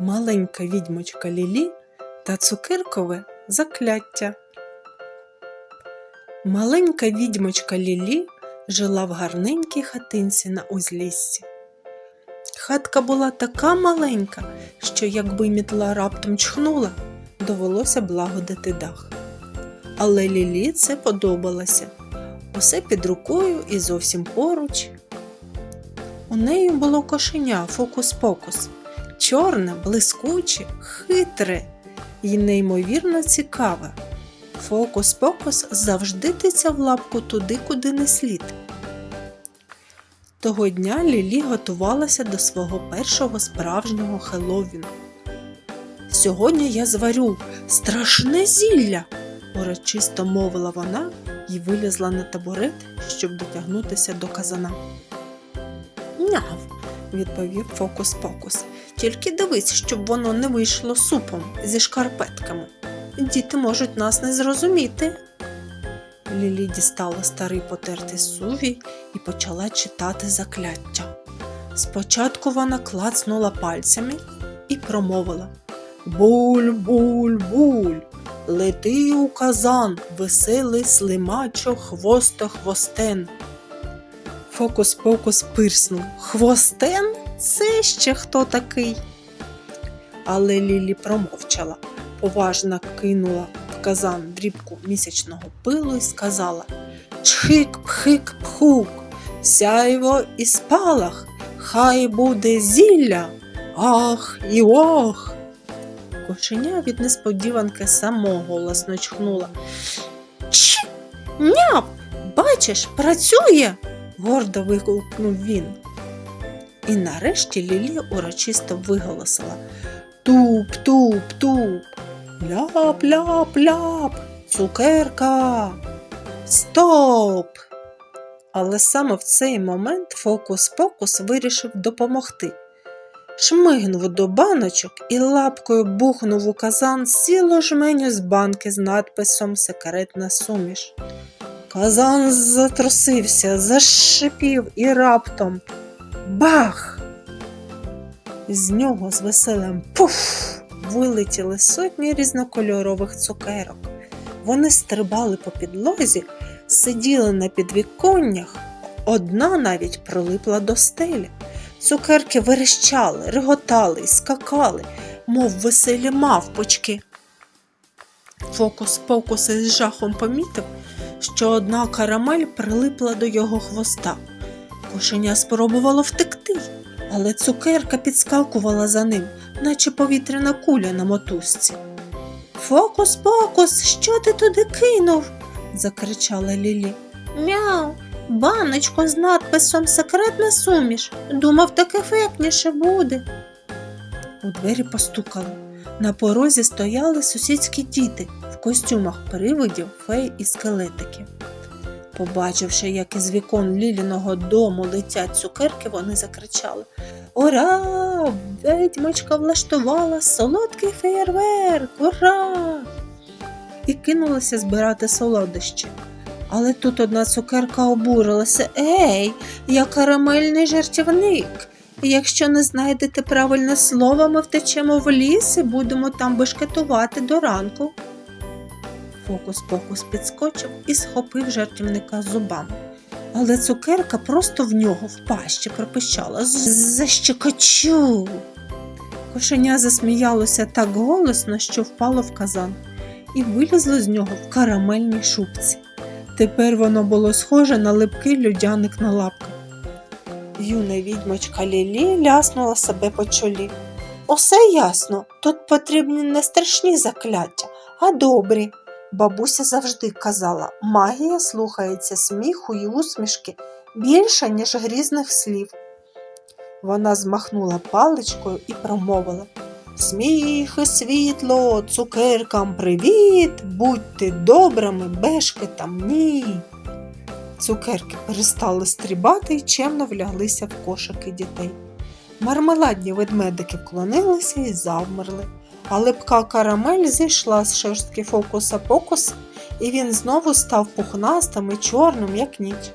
Маленька відьмочка Лілі та цукеркове закляття. Маленька відьмочка Лілі жила в гарненькій хатинці на узліссі. Хатка була така маленька, що якби мітла раптом чхнула, довелося б дах. Але Лілі це подобалося. Усе під рукою і зовсім поруч. У неї було кошеня фокус-покус, чорне, блискуче, хитре і неймовірно цікаве. Фокус-покус завжди тицяв лапку туди, куди не слід. Того дня Лілі готувалася до свого першого справжнього Хеллоуіну. Сьогодні я зварю страшне зілля, урочисто мовила вона і вилізла на табурет, щоб дотягнутися до казана. Няв, відповів фокус-покус. Тільки дивись, щоб воно не вийшло супом зі шкарпетками. Діти можуть нас не зрозуміти. Лілі дістала старий потертий сувій і почала читати закляття. Спочатку вона клацнула пальцями і промовила Буль, буль, буль, лети у казан, веселий слимачо, хвосто хвостен. Фокус-покус пирснув. Хвостен? Це ще хто такий? Але Лілі промовчала, поважно кинула в казан дрібку місячного пилу і сказала Чхик, пхик, пхук, сяйво і спалах, хай буде зілля, ах і ох. Кошеня від несподіванки само голосно чхнула. Чх, няп, бачиш, працює гордо вигукнув він. І нарешті Лілі урочисто виголосила Туп, туп, туп, ляп, ляп, ляп, цукерка. Стоп! Але саме в цей момент фокус-покус вирішив допомогти. Шмигнув до баночок і лапкою бухнув у казан сіло жменю з банки з надписом Секретна суміш. Казан затрусився, зашипів і раптом бах! З нього з веселим пуф вилетіли сотні різнокольорових цукерок. Вони стрибали по підлозі, сиділи на підвіконнях, одна навіть прилипла до стелі. Цукерки верещали, реготали і скакали, мов веселі мавпочки. Фокус-покус із жахом помітив, що одна карамель прилипла до його хвоста. Кошеня спробувало втекти, але цукерка підскакувала за ним, наче повітряна куля на мотузці. Фокус, покус, що ти туди кинув? закричала Лілі. Мяу, баночку з надписом Секретна суміш. Думав, так ефектніше буде. У двері постукали. На порозі стояли сусідські діти костюмах привидів, фей і скелетиків. Побачивши, як із вікон Ліліного дому летять цукерки, вони закричали Ура! Ведьмочка влаштувала солодкий феєрверк! Ура! І кинулася збирати солодощі. Але тут одна цукерка обурилася Ей, я карамельний жартівник. Якщо не знайдете правильне слово, ми втечемо в ліс і будемо там бешкетувати до ранку. Фокус-покус підскочив і схопив жартівника зубами. Але цукерка просто в нього в пащі пропищала Защекочу. Кошеня засміялося так голосно, що впало в казан, і вилізло з нього в карамельній шубці. Тепер воно було схоже на липкий людяник на лапках. Юна відьмочка Лілі ляснула себе по чолі. Усе ясно, тут потрібні не страшні закляття, а добрі. Бабуся завжди казала, магія слухається сміху і усмішки більше, ніж грізних слів. Вона змахнула паличкою і промовила Сміх і світло, цукеркам привіт, будьте добрими, бешкетам ні. Цукерки перестали стрібати і чемно вляглися в кошики дітей. Мармеладні ведмедики вклонилися і завмерли, а липка карамель зійшла з шерстки фокуса покус, і він знову став пухнастим і чорним, як ніч.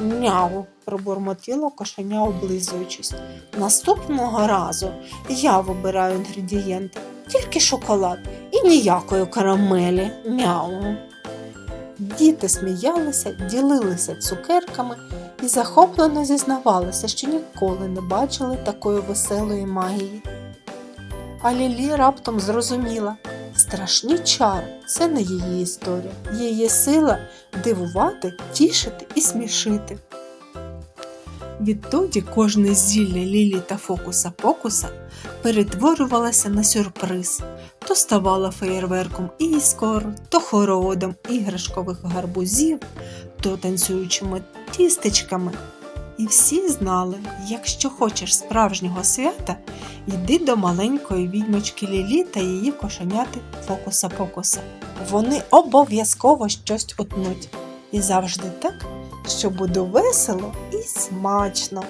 Няу, пробурмотіло кошеня, облизуючись. Наступного разу я вибираю інгредієнти, тільки шоколад і ніякої карамелі. Мяу. Діти сміялися, ділилися цукерками і захоплено зізнавалися, що ніколи не бачили такої веселої магії. А Лілі раптом зрозуміла, страшні чари це не її історія, її сила дивувати, тішити і смішити. Відтоді кожне зілля Лілі та фокуса покуса перетворювалося на сюрприз, то ставала феєрверком іскор, то хороводом іграшкових гарбузів, то танцюючими тістечками. І всі знали, якщо хочеш справжнього свята, йди до маленької відьмочки Лілі та її кошеняти фокуса покуса. Вони обов'язково щось утнуть. І завжди так, що буде весело і смачно.